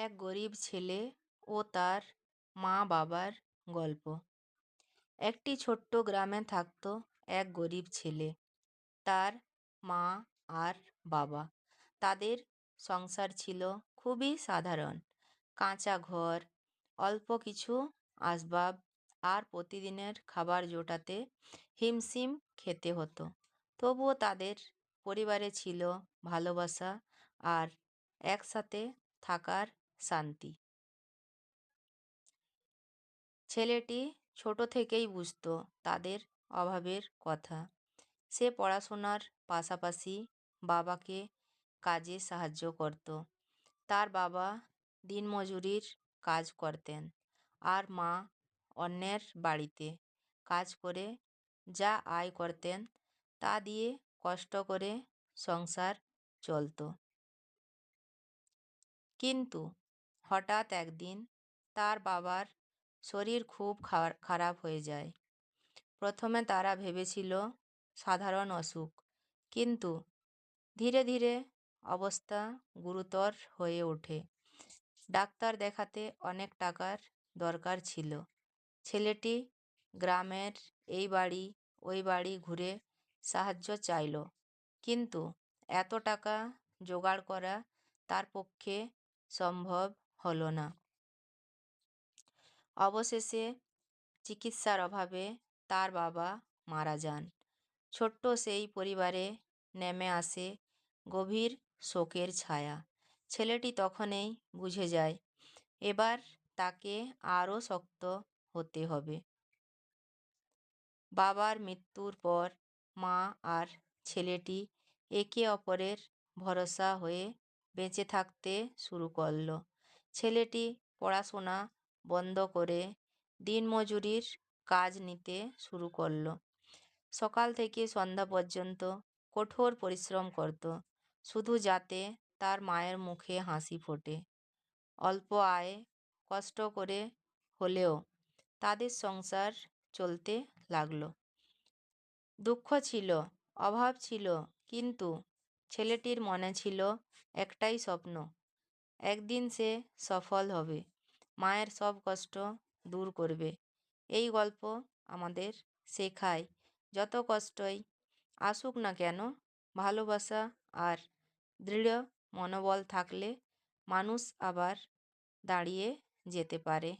এক গরিব ছেলে ও তার মা বাবার গল্প। একটি ছোট্ট গ্রামে থাকত এক গরিব ছেলে। তার মা আর বাবা। তাদের সংসার ছিল খুবই সাধারণ। কাঁচা ঘর, অল্প কিছু আসবাব আর প্রতিদিনের খাবার জোটাতে হিমশিম খেতে হতো। তবুও তাদের পরিবারে ছিল ভালোবাসা আর একসাথে থাকার শান্তি। ছেলেটি ছোট থেকেই বুঝত তাদের অভাবের কথা। সে পড়াশোনার পাশাপাশি বাবাকে কাজে সাহায্য করত। তার বাবা দিনমজুরির কাজ করতেন আর মা অন্যের বাড়িতে কাজ করে যা আয় করতেন তা দিয়ে কষ্ট করে সংসার চলত। কিন্তু হঠাৎ একদিন তার বাবার শরীর খুব খারাপ হয়ে যায়। প্রথমে তারা ভেবেছিল সাধারণ অসুখ, কিন্তু ধীরে ধীরে অবস্থা গুরুতর হয়ে ওঠে। ডাক্তার দেখাতে অনেক টাকার দরকার ছিল। ছেলেটি গ্রামের এই বাড়ি, ওই বাড়ি ঘুরে সাহায্য চাইল, কিন্তু এত টাকা জোগাড় করা তার পক্ষে সম্ভব হলো না। অবশেষে চিকিৎসার অভাবে তার বাবা মারা যান। ছোট্ট সেই পরিবারে নেমে আসে গভীর শোকের ছায়া। ছেলেটি তখনই বুঝে যায়, এবার তাকে আরও শক্ত হতে হবে। বাবার মৃত্যুর পর মা আর ছেলেটি একে অপরের ভরসা হয়ে বেঁচে থাকতে শুরু করল। ছেলেটি পড়াশোনা বন্ধ করে দিনমজুরির কাজ নিতে শুরু করল। সকাল থেকে সন্ধ্যা পর্যন্ত কঠোর পরিশ্রম করত, শুধু যাতে তার মায়ের মুখে হাসি ফোটে। অল্প আয়ে কষ্ট করে হলেও তাদের সংসার চলতে লাগল। দুঃখ ছিল, অভাব ছিল, কিন্তু ছেলেটির মনে ছিল একটাই স্বপ্ন একদিন সে সফল হবে। মায়ের সব কষ্ট দূর করবে। এই গল্প আমাদের শেখায়। যত কষ্টই আসুক না কেন, ভালোবাসা আর দৃঢ় মনোবল থাকলে মানুষ আবার দাঁড়িয়ে যেতে পারে।